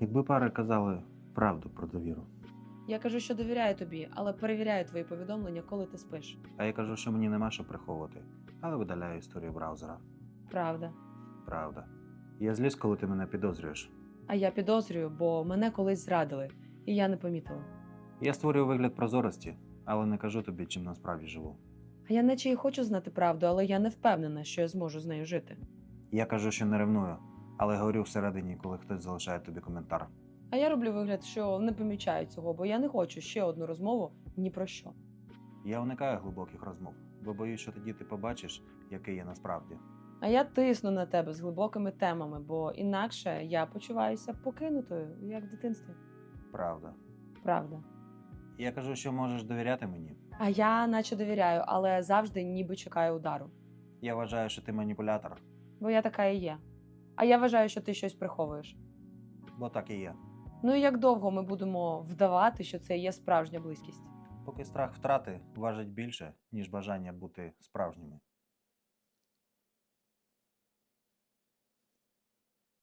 Якби пари казали правду про довіру. Я кажу, що довіряю тобі, але перевіряю твої повідомлення, коли ти спиш. А я кажу, що мені нема що приховувати, але видаляю історію браузера. Правда. Правда. Я зліз, коли ти мене підозрюєш. А я підозрюю, бо мене колись зрадили, і я не помітила. Я створюю вигляд прозорості, але не кажу тобі, чим насправді живу. А я наче і хочу знати правду, але я не впевнена, що я зможу з нею жити. Я кажу, що не ревную, але говорю всередині, коли хтось залишає тобі коментар. А я роблю вигляд, що не помічаю цього, бо я не хочу ще одну розмову ні про що. Я уникаю глибоких розмов, бо боюсь, що тоді ти побачиш, який я насправді. А я тисну на тебе з глибокими темами, бо інакше я почуваюся покинутою, як в дитинстві. Правда. Правда. Я кажу, що можеш довіряти мені. А я наче довіряю, але завжди ніби чекаю удару. Я вважаю, що ти маніпулятор, Бо я така і є. А я вважаю, що ти щось приховуєш. бо так і є. Ну і як довго ми будемо вдавати, що це є справжня близькість? Поки страх втрати важить більше, ніж бажання бути справжніми.